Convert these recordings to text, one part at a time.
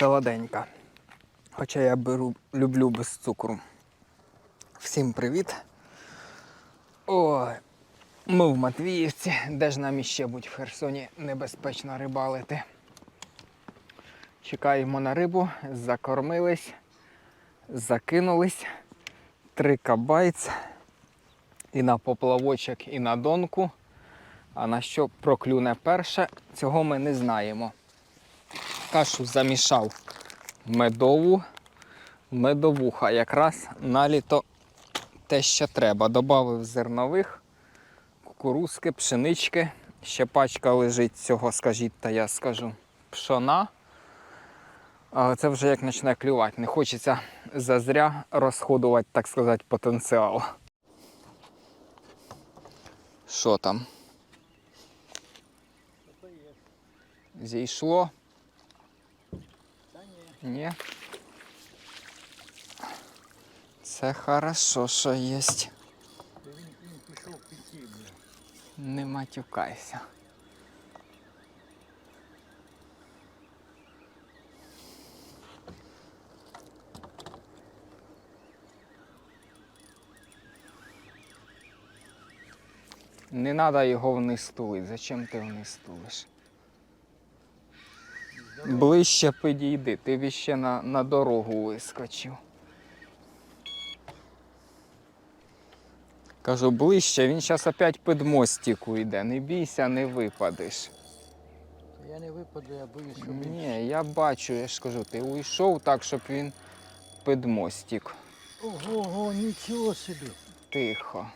солоденька. Хоча я беру, люблю без цукру. Всім привіт. Ой, ми в Матвіївці, де ж нам іще будь в Херсоні небезпечно рибалити. Чекаємо на рибу, закормились, закинулись. Три кабайць і на поплавочок, і на донку. А на що проклюне перше, цього ми не знаємо. Кашу замішав медову, медовуха якраз на літо те, що треба. Добавив зернових, кукурузки, пшенички. Ще пачка лежить цього, скажіть, та я скажу, пшона. А це вже як почне клювати. Не хочеться зазря розходувати, так сказати, потенціал. Що там? Зійшло? Ні. Це хорошо, що є. Не матюкайся. Не треба його вниз тулити. Зачем ти вниз тулиш? Ближче підійди, ти б ще на, на дорогу вискочив. Кажу, ближче, він зараз опять під мостику йде. Не бійся, не випадеш. Я не випаду, я боюсь, що він Ні, я бачу, я ж кажу, ти уйшов так, щоб він під мостик. Ого, ого, нічого собі. Тихо.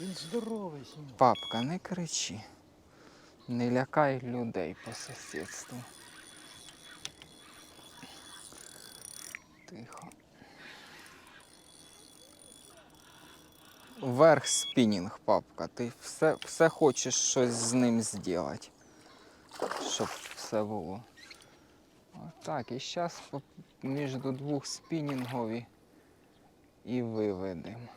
Він здоровий сім. Папка, не кричи. Не лякай людей по сусідству. Тихо. Вверх спінінг, папка. Ти все, все хочеш щось з ним зробити. Щоб все було. Отак, і зараз між двох спінінгові і виведемо.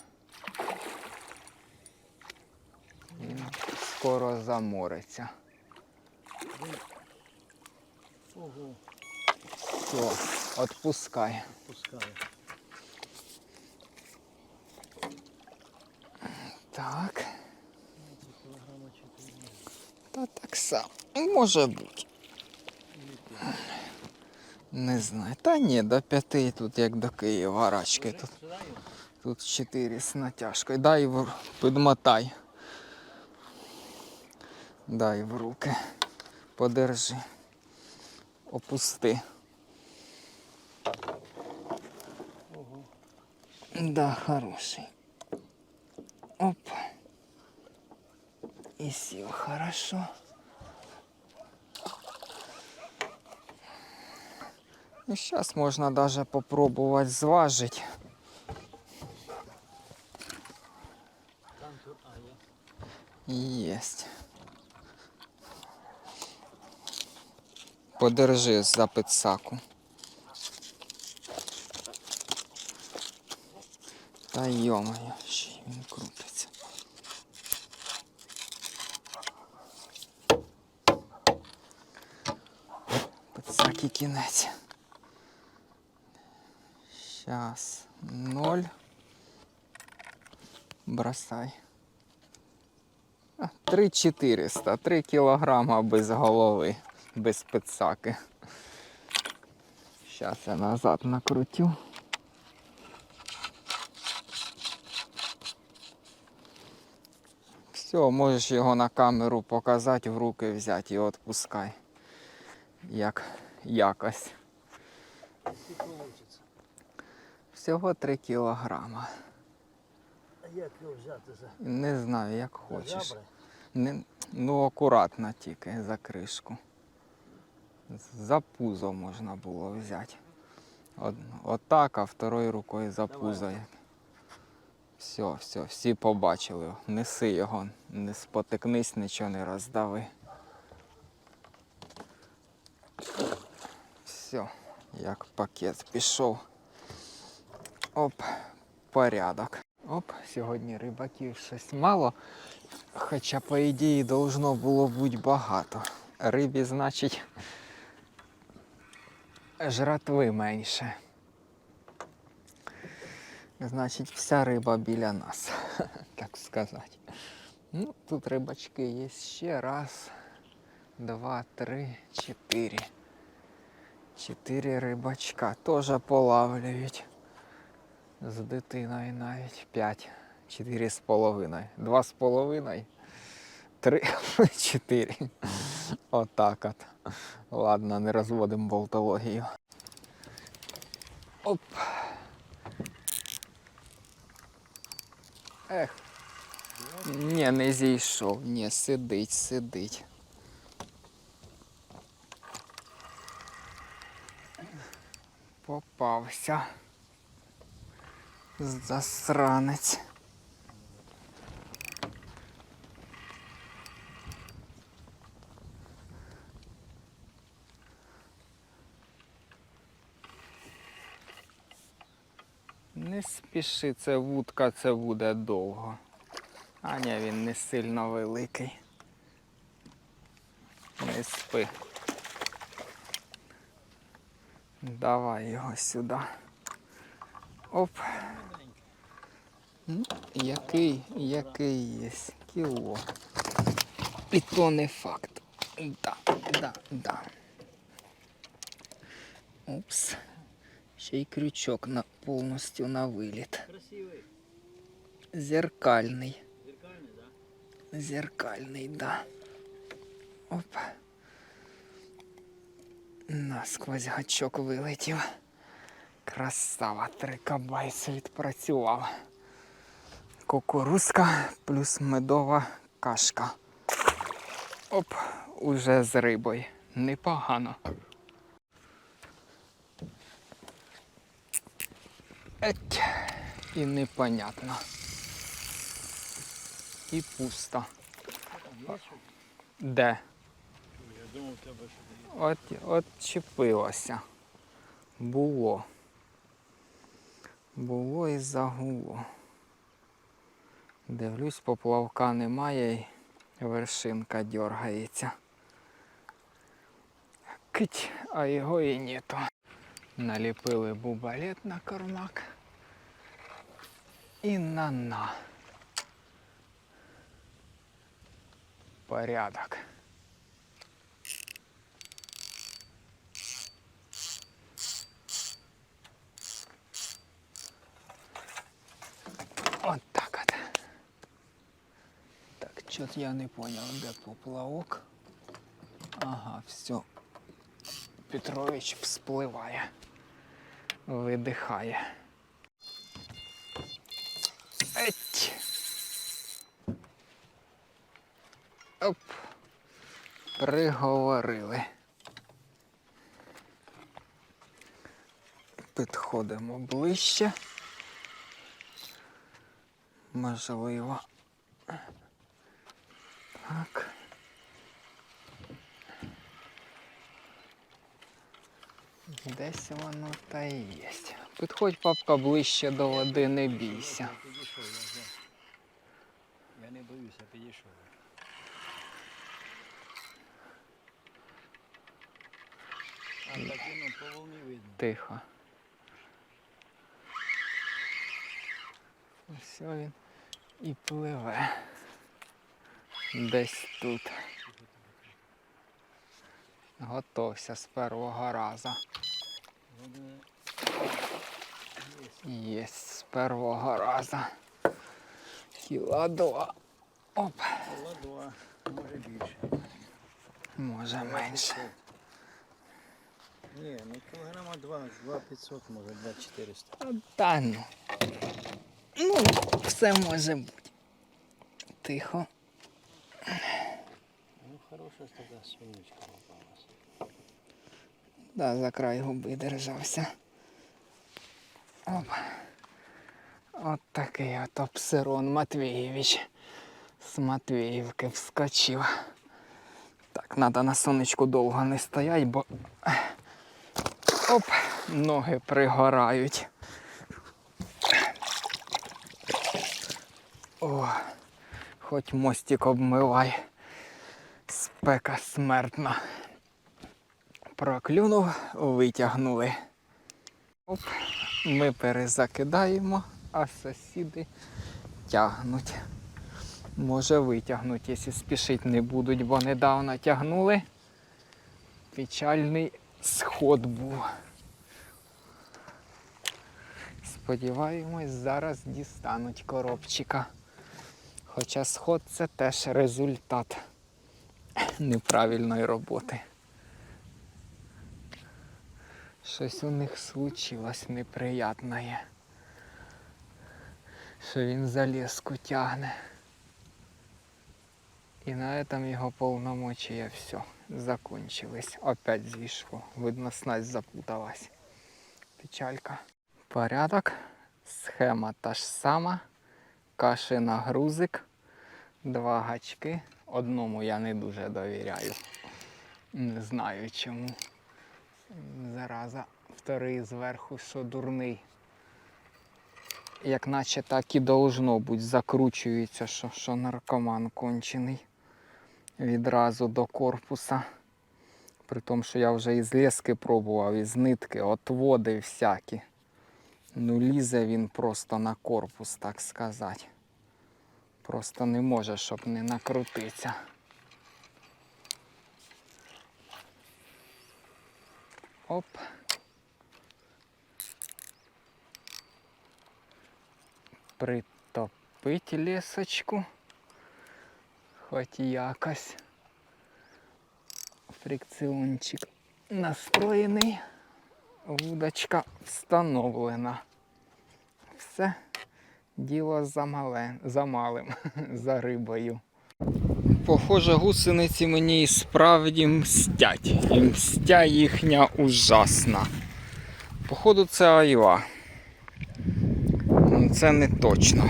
Він скоро замориться. Ого, Все, відпускай. пускає. Так. Та так само. Може бути. Не знаю. Та ні, до п'яти тут як до Києва рачки. Тут, тут чотири з натяжкою. Дай в підмотай. Дай в руки. Подержи. Опусти. Ого. Да, хороший. Оп. И сел хорошо. И сейчас можно даже попробовать зважить. Есть. Подержи за пицаку. Та йомаю, ще й він крутиться. Пицаки кінець. Щас. Ноль. Бросай. А, 3400, 3 кілограма без голови, без пицаки. Зараз я назад накрутю. Все, можеш його на камеру показати, в руки взяти і відпускай. Як якось. Всього 3 кілограма. А як його взяти за, Не знаю, як хочеш. Не, ну, акуратно тільки за кришку. За пузо можна було взяти. От, отак, а второю рукою за Давай. пузо. Все, все, всі побачили. Неси його, не спотикнись, нічого не роздави. Все, як пакет пішов. Оп, порядок. Оп, сьогодні рибаків щось мало. Хоча, по ідеї, должно було бути багато. Рибі, значить, жратви менше. Значить, вся риба біля нас, так сказати. Ну, тут рибачки є ще раз, два, три, чотири. Чотири рибачка теж полавлюють. З дитиною навіть п'ять. Чотири з половиною. Два з половиною. Три, чотири. Отак от. Ладно, не розводимо болтологію. Оп. Ех. Ні, не зійшов. Ні, сидить, сидить. Попався. Засранець. Не спіши, це вудка, це буде довго. А ні, він не сильно великий. Не спи. Давай його сюди. Оп. Ну, який, який є кіло. І то не факт. Да, да, да. Упс. Ще й крючок на, повністю на. Зеркальний, так? Зеркальний, да. Оп. Насквозь гачок вилетів. Красава, трикабайс відпрацював. Кукурузка плюс медова кашка. Оп, уже з рибою. Непогано. Еть. І непонятно. І пусто. Де? Я думав, тебе що. От, от чепилося. Було. Було і загуло. Дивлюсь, поплавка немає і вершинка дергається. Кить, а його і нету. Наліпили бубалет на кормак. І на-на. Порядок. Вот так от. Так, что-то я не понял, де поплавок. Ага, все. Петрович вспливає. Видихає. Еть. Оп. Приговорили. Підходимо ближче. Можливо. Так. Десь воно та і є. Підходь, папка, ближче до води, не бійся. Я підійшов, я знаю. Я не боюся, підійшов. А так воно по волні видно. Тихо. Ось він і пливе. Десь тут. Готовся з першого разу. Воно Є з першого разу. Кіла два. Оп, Була два, може більше. може менше. Ні, ну кілограма два, два 500, може, два 400. Та ну. Ну, все може бути. Тихо. Ну, хороша така сонечка попалася. Да, за край губи держався. Оп. От такий от обсирон Матвієвич. З Матвіївки вскочив. Так, треба на сонечку довго не стоять, бо оп, ноги пригорають. О, хоч мостик обмивай. Спека смертна. Проклюнув, витягнули. Оп, ми перезакидаємо, а сусіди тягнуть. Може витягнуть, якщо спішити не будуть, бо недавно тягнули. Печальний сход був. Сподіваємось, зараз дістануть коробчика. Хоча сход це теж результат неправильної роботи. Щось у них случилось неприятне. Що він за леску тягне. І на этом його полномочия все закончились. Опять зійшло. Видно, снасть запуталась. Печалька. Порядок. Схема та ж сама. Каши на грузик. Два гачки. Одному я не дуже довіряю. Не знаю чому. Зараза. Вторий зверху, що дурний. Як наче так і должно бути. Закручується, що, що наркоман кончений. Відразу до корпуса. При тому, що я вже із лески пробував, із нитки, отводи всякі. Ну лізе він просто на корпус, так сказати. Просто не може, щоб не накрутитися. Оп. Притопить лесочку. Хоч якось. Фрикціончик настроєний. Вудочка встановлена. Все. Діло за, мале, за малим, за рибою. Похоже, гусениці мені і справді мстять. І мстя їхня ужасна. Походу, це айва. Це не точно.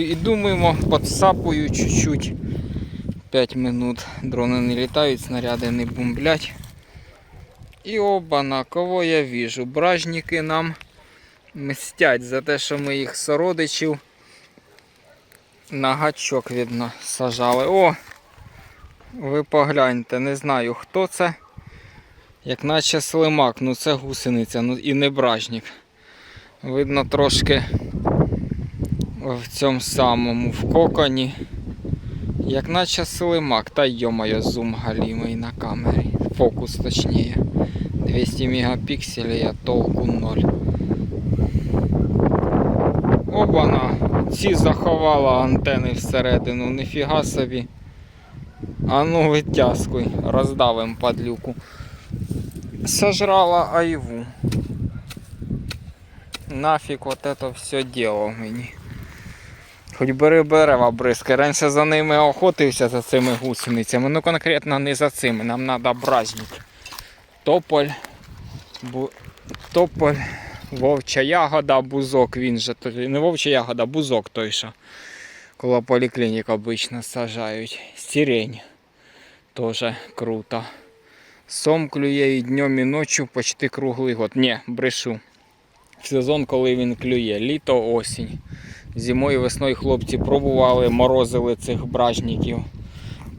І думаємо, підсапую чуть-чуть. 5 минут дрони не літають, снаряди не бомблять. І оба кого я віжу. Бражники нам мстять за те, що ми їх сородичів на гачок, видно, сажали. О! Ви погляньте, не знаю хто це. Як наче слимак, ну це гусениця, ну і не бражник. Видно трошки в цьому самому в коконі. Як наче слимак, та йомайо зум галімий на камері. Фокус точніше. 200 мегапікселів, а толку 0. Обана, ці заховала антени всередину, ніфіга собі. А ну витязкуй, роздавим падлюку. Сожрала айву. Нафіг от это все діло мені. Хоч бери берева бризки. Раніше за ними охотився за цими гусеницями. Ну конкретно не за цими. Нам треба бражник. Тополь. Тополь. Вовча ягода, бузок, він же не вовча ягода, бузок той, що коло поліклінік обично сажають. Сирень. Тоже круто. Сом клює і днем, і ночі почти круглий год. Ні, брешу. В сезон, коли він клює, літо, осінь. Зимою, весною хлопці пробували, морозили цих бражників.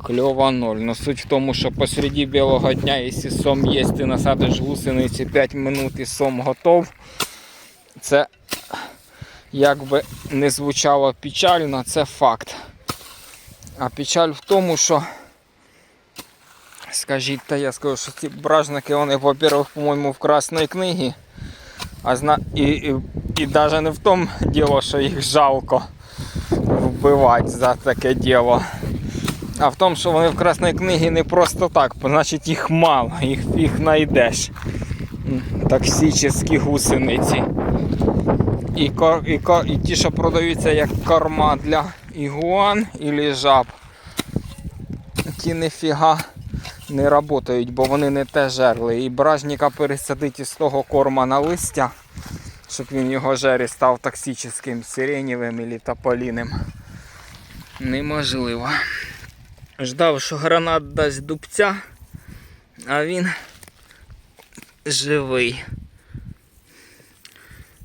Кльова ноль. Но суть в тому, що посереді білого дня, якщо сом є, ти насадиш гусениці 5 минут і сом готов. Це як би не звучало печально, це факт. А печаль в тому, що скажіть, та я скажу, що ці бражники, вони, во-первых, по-моєму, в Красної книгі. А зна... і, і, і навіть не в тому діло, що їх жалко вбивати за таке діло. А в тому, що вони в Красній книгі не просто так, значить їх мало, їх, їх знайдеш. Токсичні гусениці. І, кор, і, кор, і ті, що продаються як корма для ігуан і жаб, ті ніфіга не працюють, бо вони не те жерли. І бражника пересадити із того корма на листя, щоб він його жері став токсичним, сиренєвим або тополіним. Неможливо. Ждав, що гранат дасть дубця, а він живий.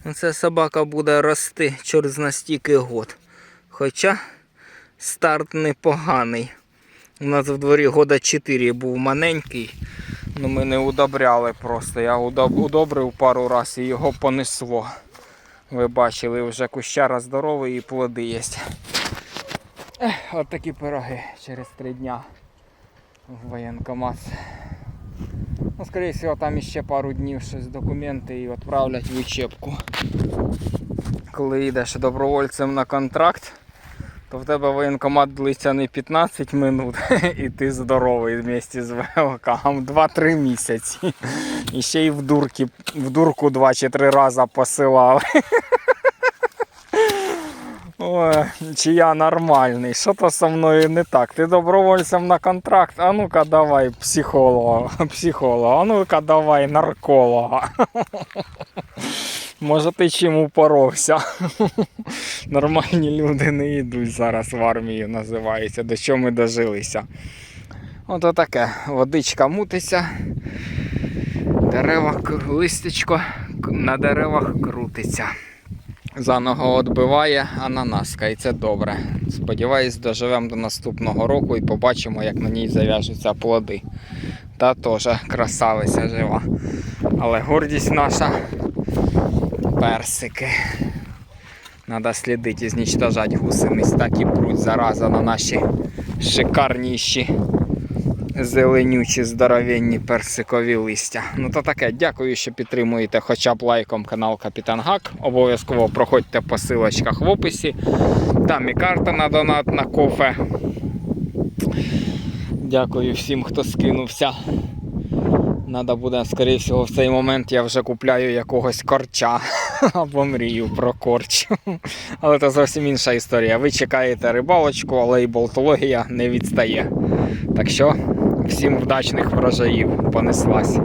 Оце собака буде рости через настільки год. Хоча старт непоганий. У нас в дворі года 4 був маленький. Ну ми не удобряли просто. Я удобрив пару раз і його понесло. Ви бачили, вже кущара здоровий і плоди є. От такі пироги через три дня в воєнкомат. Ну, скоріше всього, там іще пару днів щось документи і відправлять в учебку. Коли йдеш добровольцем на контракт, то в тебе воєнкомат длиться не 15 минут, і ти здоровий вместе з ВЛК, а 2-3 місяці. І ще й в, дурки, в дурку 2 чи 3 рази посилали. Ой, чи я нормальний, що то со мною не так? Ти добровольцем на контракт, а ну-ка давай психолога, психолога, а ну-ка давай нарколога. Може ти чим упоровся? Нормальні люди не йдуть зараз в армію, називається, до чого ми дожилися. Ото таке, водичка мутиться, дерева, листечко на деревах крутиться. За ногу відбиває ананаска, і це добре. Сподіваюсь, доживемо до наступного року і побачимо, як на ній зав'яжуться плоди. Та теж красавиця жива. Але гордість наша персики. Надо слідити знічтожати гусениць, так і пруть зараза на наші шикарніші зеленючі здоровенні персикові листя. Ну то таке, дякую, що підтримуєте хоча б лайком канал Капітан Гак. Обов'язково проходьте по силочках в описі. Там і карта на донат на кофе. Дякую всім, хто скинувся. Надо буде, скоріше всього, в цей момент я вже купляю якогось корча або мрію про корч. Але це зовсім інша історія. Ви чекаєте рибалочку, але і болтологія не відстає. Так що всім вдачних врожаїв понеслась.